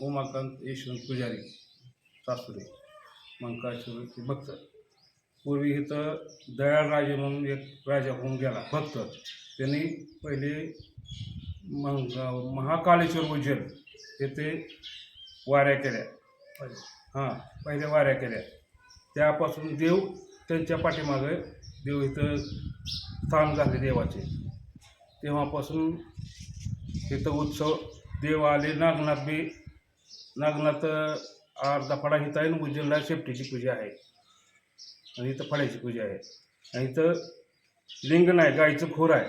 उमाकांत यशवंत पुजारी सासुरे मंकाळेश्वरचे भक्त. पूर्वी इथं दयाळराजे म्हणून एक राजा होऊन गेला भक्त. त्यांनी पहिले मंग महाकालेश्वर उज्जैन येथे वाऱ्या केल्या. हां पहिल्या वाऱ्या केल्या. त्यापासून देव त्यांच्या पाठीमागे देव इथं स्थान झाले देवाचे. तेव्हापासून इथं उत्सव देव आले नागनाथ बी नागनाथ अर्धा फडा इथं आहे आणि उज्जैनला शेपटीची पूजा आहे. आणि इथं फळ्याची पूजा आहे. आणि इथं लिंग नाही गाईचं खोर आहे.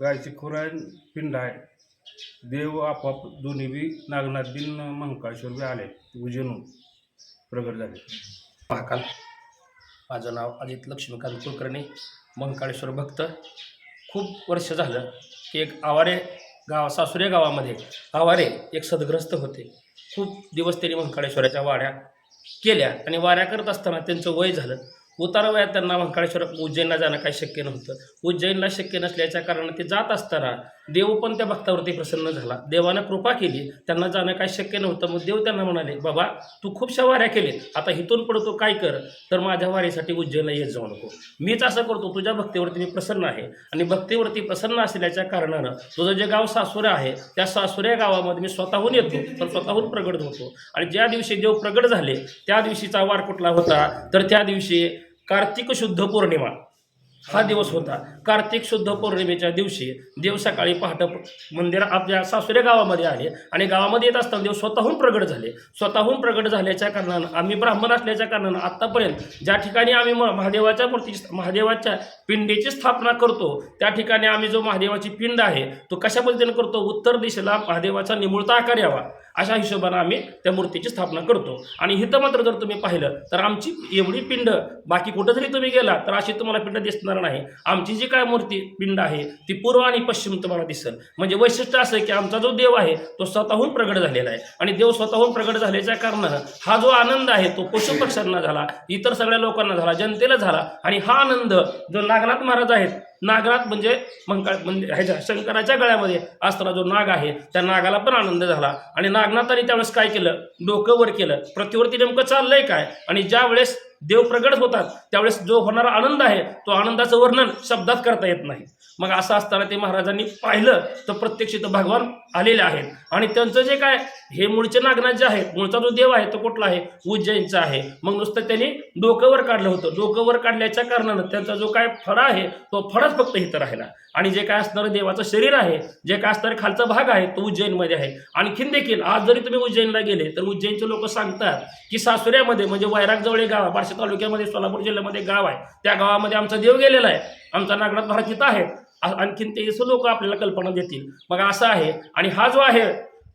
गाईची खोर आहे पिंड आहे. देव आपोआप दोन्ही बी नागनाथ बिन मंकाळेश्वर बी आले. उज्जैनहून प्रगट झाले. महाकाल. माझं नाव अजित लक्ष्मीकांत कुलकर्णी मंकाळेश्वर भक्त. खूप वर्ष झालं की एक आवारे गाव सासुरे गावामध्ये आवारे एक सदग्रस्त होते. खूप दिवस त्यांनी मंकाळेश्वराच्या वाड्या केल्या आणि वाऱ्या करत असताना त्यांचं वय झालं. उतारवयात त्यांना वंकाळेश्वर उज्जैनला जाणं काही शक्य नव्हतं. उज्जैनला शक्य नसल्याच्या कारणाने ते जात असताना देव पण त्या भक्तावरती प्रसन्न झाला. देवानं कृपा केली त्यांना जाणं काही शक्य नव्हतं. मग देव त्यांना म्हणाले बाबा तू खूपशा वाऱ्या केलीत. आता हिथून पडतो काय कर? तर माझ्या वारीसाठी उज्जैनला येत जाऊ नको. मीच असं करतो. तुझ्या भक्तीवरती मी प्रसन्न आहे. आणि भक्तीवरती प्रसन्न असल्याच्या कारणानं तुझं जे गाव सासुरे आहे त्या सासुऱ्या गावामध्ये मी स्वतःहून येतो. पण स्वतःहून प्रगट होतो. आणि ज्या दिवशी देव प्रगट झाले त्या दिवशीचा वार कुठला होता. तर त्या दिवशी कार्तिक शुद्ध पौर्णिमा. हा दिवस होता. कार्तिक शुद्ध पौर्णिमेच्या दिवशी देव सकाळी पहाटे मंदिर आपल्या सासुरे गावामध्ये आले आणि गावामध्ये येत असताना देव स्वतःहून प्रगट झाले. स्वतःहून प्रगट झाल्याच्या कारणानं आम्ही ब्राह्मण असल्याच्या कारणानं आत्तापर्यंत ज्या ठिकाणी आम्ही म- महादेवाच्या मूर्ती महादेवाच्या पिंडीची स्थापना करतो त्या ठिकाणी आम्ही जो महादेवाची पिंड आहे तो कशा पद्धतीने करतो? उत्तर दिशेला महादेवाचा निमुळता आकार यावा. अशा हिशोबानं आम्ही त्या मूर्तीची स्थापना करतो. आणि इथं मात्र जर तुम्ही पाहिलं तर आमची एवढी पिंड बाकी कुठं जरी तुम्ही गेला तर अशी तुम्हाला पिंड दिसणार नाही. आमची जी काय मूर्ती पिंड आहे ती पूर्व आणि पश्चिम तुम्हाला दिसेल. म्हणजे वैशिष्ट्य असं की आमचा जो देव आहे तो स्वतःहून प्रगट झालेला आहे. आणि देव स्वतःहून प्रगट झाल्याच्या कारणानं हा जो आनंद आहे तो पशुपक्ष्यांना झाला इतर सगळ्या लोकांना झाला जनतेला झाला. आणि हा आनंद जो नागनाथ महाराज आहेत नागनाथ म्हणजे मंकाळ म्हणजे ह्याच्या शंकराच्या गळ्यामध्ये असताना जो नाग आहे त्या नागाला पण आनंद झाला. आणि नागनाथाने त्यावेळेस काय केलं? डोकं वर केलं. प्रतिवरती नेमकं चाललंय काय? आणि ज्या वेळेस देव प्रगट होतात त्यावेळेस जो होणारा आनंद आहे तो आनंदाचं वर्णन शब्दात करता येत नाही. मग असं असताना ते महाराजांनी पाहिलं तर प्रत्यक्ष इथं भगवान आलेले आहेत. आणि त्यांचं जे काय हे मूळचे नागनाथ जे आहेत मूळचा जो देव आहे तो कुठला आहे? उज्जैनचा आहे. मग नुसतं त्यांनी डोकं वर काढलं होतं. डोकं वर काढल्याच्या कारणानं त्यांचा जो काय फळा आहे तो फळाच फक्त इथं राहिला. आणि जे काय असणारं देवाचं शरीर आहे जे काय असणारे खालचा भाग आहे तो उज्जैनमध्ये आहे. आणखीन देखील आज जरी तुम्ही उज्जैनला गेले तर उज्जैनचे लोक सांगतात की सासुऱ्यामध्ये म्हणजे वैरागजवळ एक गाव आहे बार्शी तालुक्यामध्ये सोलापूर जिल्ह्यामध्ये एक गाव आहे. त्या गावामध्ये आमचा देव गेलेला आहे. आमचा नागनाथ महाराज तिथं आहे. आणखीन ते लोक आपल्याला कल्पना देतील. मग असं आहे आणि हा जो आहे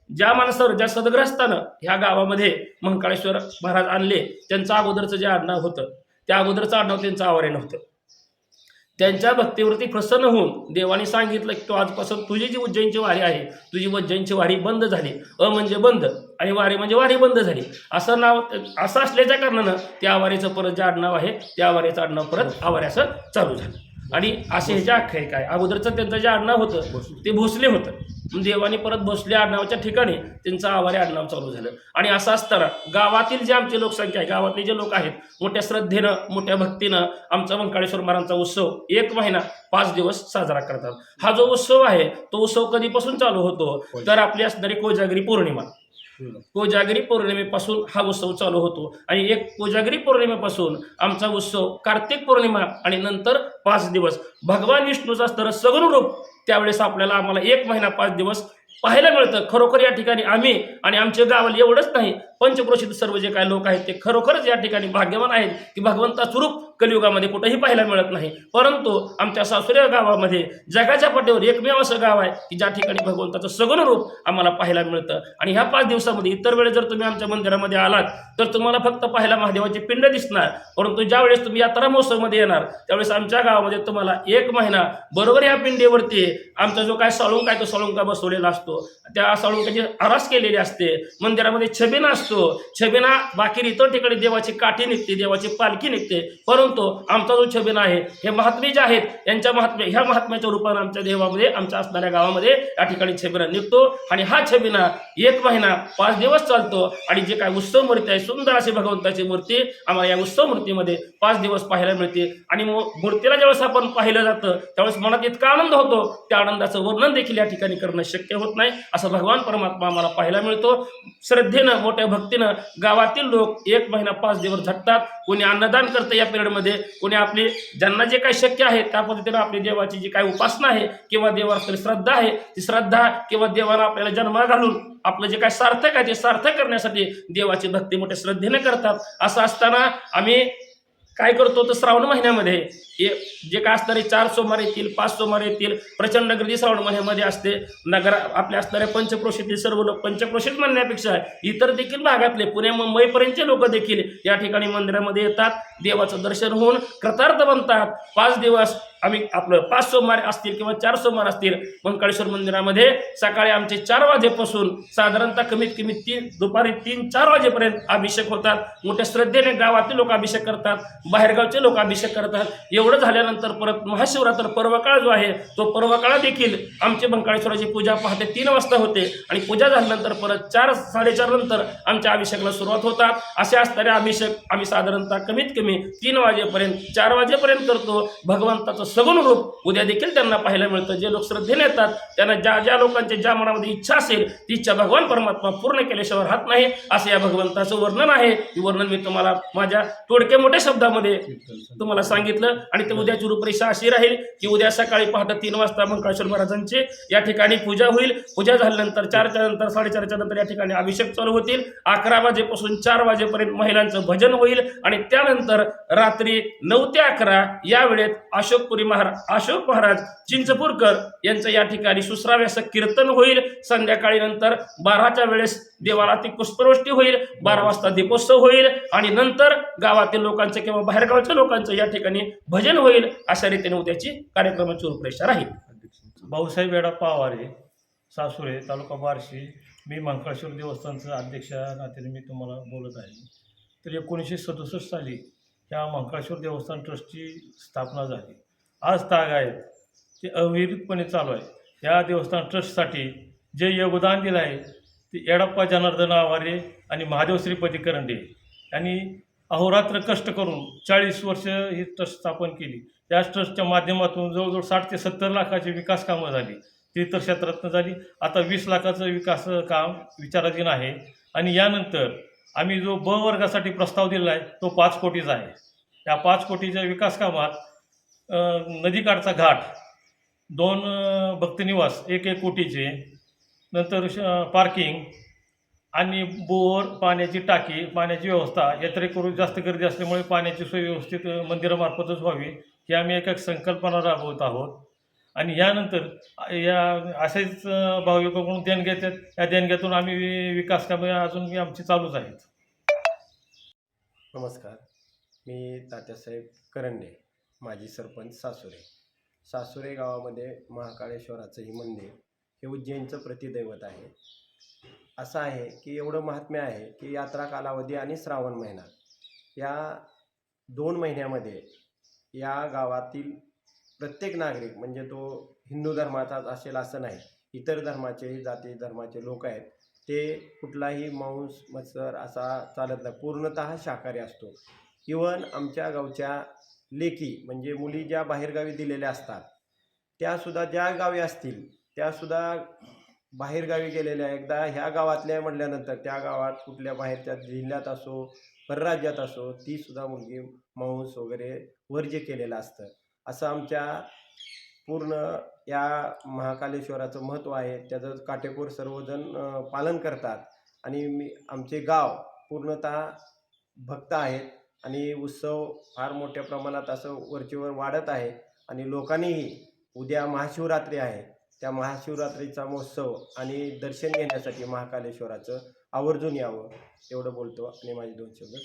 ज्या माणसावर ज्या सदग्रस्तानं ह्या गावामध्ये मंकाळेश्वर महाराज आणले त्यांचं अगोदरचं जे आडनाव होतं त्या अगोदरचं आडनाव त्यांचं आवारे नव्हतं. त्यांच्या भक्तीवरती प्रसन्न होऊन देवाने सांगितलं की तो आजपासून तुझी जी उज्जैनची वारी आहे तुझी उज्जैनची वारी बंद झाली. अ म्हणजे बंद. आणि वारी म्हणजे वारी बंद झाली. असं नाव असं असल्याच्या कारणानं त्या आवारीचं परत जे आडनाव आहे त्या आवारीचं आडनाव परत आवारी असं चालू झालं. आणि असे ह्याचे आख्यायिक काय अगोदरचं त्यांचं जे आडनाव होतं ते भोसले होतं. देवाने परत भोसले आडनावाच्या ठिकाणी त्यांचं आवारे आडनाव चालू झालं. आणि असं असताना गावातील जे आमची लोकसंख्या आहे गावातले जे लोक आहेत मोठ्या श्रद्धेनं मोठ्या भक्तीनं आमचा मंकाळेश्वर महाराजांचा उत्सव एक महिना पाच दिवस साजरा करतात. हा जो उत्सव आहे तो उत्सव कधीपासून चालू होतो? तर आपली असणारी कोजागरी पौर्णिमा. कोजागरी पौर्णिमेपासून हा उत्सव चालू होतो. आणि एक कोजागरी पौर्णिमेपासून आमचा उत्सव कार्तिक पौर्णिमा आणि नंतर पाच दिवस. भगवान विष्णूचा स्तर सगुण रूप त्यावेळेस आपल्याला आम्हाला एक महिना पाच दिवस पाहायला मिळतं. खरोखर या ठिकाणी आम्ही आणि आमच्या गावाला एवढंच नाही पंचक्रोशीत सर्व जे काही लोक आहेत ते खरोखरच या ठिकाणी भाग्यवान आहेत की भगवंता रूप कलियुगामध्ये कुठंही पाहायला मिळत नाही. परंतु आमच्या सासुऱ्या गावामध्ये जगाच्या पाठीवर एकमेव असं गाव आहे की ज्या ठिकाणी भगवंताचं सगुण रूप आम्हाला पाहायला मिळतं. आणि ह्या पाच दिवसामध्ये इतर वेळेस जर तुम्ही आमच्या मंदिरामध्ये आलात तर तुम्हाला फक्त पाहायला महादेवाची पिंड दिसणार. परंतु ज्यावेळेस तुम्ही यात्रा महोत्सवमध्ये येणार त्यावेळेस आमच्या गावामध्ये तुम्हाला एक महिना बरोबर या पिंडीवरती आमचा जो काय साळुंका आहे तो साळुंका बसवलेला असतो. त्या साळुंकाची आरास केलेली असते. मंदिरामध्ये छबीना असतो असतो छबिना बाकी इतर ठिकाणी देवाची काठी निघते देवाची पालखी निघते. परंतु आमचा जो छबिना आहे हे महात्मे जे आहेत यांच्या महात्मे ह्या महात्म्याच्या रूपानं आमच्या देवामध्ये आमच्या असणाऱ्या गावामध्ये या ठिकाणी छबिना निघतो. आणि हा छबिना एक महिना पाच दिवस चालतो. आणि जे काय उत्सव मूर्ती आहे सुंदर अशी भगवंताची मूर्ती आम्हाला या उत्सव मूर्तीमध्ये पाच दिवस पाहायला मिळते. आणि मूर्तीला ज्यावेळेस आपण पाहिलं जातं त्यावेळेस मनात इतका आनंद होतो त्या आनंदाचं वर्णन देखील या ठिकाणी करणं शक्य होत नाही असं भगवान परमात्मा आम्हाला पाहायला मिळतो. श्रद्धेनं मोठ्या भक्तीनं गावातील लोक एक महिना पाच दिवस झटतात. कोणी अन्नदान करतं या पिरियडमध्ये कोणी आपली ज्यांना जे काही शक्य आहे त्या पद्धतीनं आपली देवाची जी काही उपासना आहे किंवा देवावर श्रद्धा आहे ती श्रद्धा किंवा देवाला आपल्याला जन्मा घालून आपलं जे काय सार्थक आहे ते सार्थक करण्यासाठी देवाची भक्ती मोठ्या श्रद्धेने करतात. असं असताना आम्ही काय करतो तर श्रावण महिन्यामध्ये जे काय असणारे चार सोमवार येतील पाच सोमवार येतील प्रचंड गर्दी श्रावण महिन्यामध्ये असते. नगर आपल्या असणाऱ्या पंचक्रोशीतील सर्व लोक पंचक्रोशीत म्हणण्यापेक्षा इतर देखील भागातले पुणे मुंबईपर्यंतचे लोक देखील या ठिकाणी मंदिरामध्ये येतात. देवाचं दर्शन होऊन कृतार्थ बनतात. पाच दिवस आम्ही आपलं पाच सोमवार असतील किंवा चार सोमवार असतील मंकाळेश्वर मंदिरामध्ये सकाळी आमचे चार वाजेपासून साधारणतः कमीत कमी तीन दुपारी तीन चार वाजेपर्यंत अभिषेक होतात. मोठ्या श्रद्धेने गावातील लोक अभिषेक करतात बाहेरगावचे लोक अभिषेक करतात. एवढं झाल्यानंतर परत महाशिवरात्र पर्वकाळ जो आहे तो पर्वकाळ देखील आमची बंकाळेश्वराची पूजा पहाटे तीन वाजता होते आणि पूजा झाल्यानंतर परत चार साडेचार नंतर आमच्या अभिषेकाला सुरुवात होतात. असे असणारे अभिषेक आम्ही साधारणतः कमीत कमी तीन वाजेपर्यंत चार वाजेपर्यंत करतो. भगवंताचं सगुण रूप उद्या देखील त्यांना पाहायला मिळतं. जे लोक श्रद्धेने येतात त्यांना ज्या ज्या लोकांच्या ज्या मनामध्ये इच्छा असेल ती इच्छा भगवान परमात्मा पूर्ण केल्याशिवाय राहत नाही असं या भगवंताचं वर्णन आहे. वर्णन मी तुम्हाला माझ्या तोडके मोठ्या शब्दामध्ये तुम्हाला सांगितलं आणि ते उद्याची रूपरेषा अशी राहील की उद्या सकाळी पहाटे तीन वाजता मंकाळेश्वर महाराजांची या ठिकाणी पूजा होईल. पूजा झाल्यानंतर चारच्या नंतर साडेचारच्या नंतर या ठिकाणी अभिषेक चालू होतील. अकरा वाजेपासून चार वाजेपर्यंत महिलांचं भजन होईल आणि त्यानंतर रात्री नऊ ते अकरा या वेळेत अशोकपुरी महाराज अशोक महाराज चिंचपूरकर यांचं या ठिकाणी सुसराव्याचं कीर्तन होईल. संध्याकाळी नंतर बाराच्या वेळेस देवाला ती पुष्पवृष्टी होईल. बारा वाजता दीपोत्सव होईल आणि नंतर गावातील लोकांचं किंवा बाहेरगावच्या लोकांचं या ठिकाणी भजन होईल अशा रीतीने उद्याची कार्यक्रमाची रूपरेषा राहील भाऊसाहेब वेडा पावारे सासुरे तालुका बार्शी मी मंकाळेश्वर देवस्थानचं अध्यक्ष नात्याने मी तुम्हाला बोलत आहे. तर एकोणीसशे सदुसष्ट साली या मंकाळेश्वर देवस्थान ट्रस्टची स्थापना झाली. आज ताग आहेत ते अविरतपणे चालू आहे. या देवस्थान ट्रस्टसाठी जे योगदान दिलं आहे ते येडप्पा जनार्दन आवारे आणि महादेव श्रीपती करंडे यांनी अहोरात्र कष्ट करून चाळीस वर्ष ही ट्रस्ट स्थापन केली. या ट्रस्टच्या माध्यमातून जवळजवळ साठ ते सत्तर लाखाची विकास कामं झाली. तीर्थक्षेत्रातनं झाली. आता वीस लाखाचं विकास काम विचाराधीन आहे. आणि यानंतर आम्ही जो ब वर्गासाठी प्रस्ताव दिलेला आहे तो पाच कोटीचा आहे. या पाच कोटीच्या विकास कामात नदीकाठचा घाट दोन भक्तनिवास एक एक कोटीचे नंतर श- पार्किंग आणि बोर पाण्याची टाकी पाण्याची व्यवस्था यात्रेकरून जास्त गर्दी असल्यामुळे पाण्याची सोय व्यवस्थित मंदिरामार्फतच व्हावी ही आम्ही एक एक संकल्पना राबवत आहोत. आणि यानंतर या असेच भाविकाकडून देणग्या येतात या देणग्यातून आम्ही विकास कामे अजून आमची चालूच आहेत. नमस्कार. मी तात्यासाहेब करंडे माजी सरपंच सासुरे. सासुरे गावामध्ये महाकाळेश्वराचं हे मंदिर हे उज्जैनचं प्रतिदैवत आहे. असं आहे की एवढं महात्म्य आहे की यात्रा कालावधी आणि श्रावण महिना. या दोन महिन्यामध्ये या गावातील प्रत्येक नागरिक म्हणजे तो हिंदू धर्माचाच असेल असं नाही इतर धर्माचे जाती धर्माचे लोक आहेत ते कुठलाही मांस मत्सर असा चालत नाही. पूर्णतः शाकाहारी असतो. इवन आमच्या गावच्या लेकी म्हणजे मुली ज्या बाहेरगावी दिलेल्या असतात त्यासुद्धा ज्या गावी असतील त्यासुद्धा बाहेरगावी गेलेल्या एकदा ह्या गावातल्या म्हटल्यानंतर त्या गावात कुठल्या बाहेरच्या जिल्ह्यात असो परराज्यात असो तीसुद्धा मुलगी मांस वगैरे वर्ज्य केलेलं असतं. असं आमच्या पूर्ण या महाकालेश्वराचं महत्त्व आहे. त्याचं काटेकोर सर्वजण पालन करतात. आणि मी आमचे गाव पूर्णतः भक्त आहेत. आणि उत्सव फार मोठ्या प्रमाणात असं वरचेवर वाढत आहे. आणि लोकांनीही उद्या महाशिवरात्री आहे. त्या महाशिवरात्रीचा महोत्सव आणि दर्शन घेण्यासाठी महाकालेश्वराचं आवर्जून यावं एवढं बोलतो. आणि माझे दोन शब्द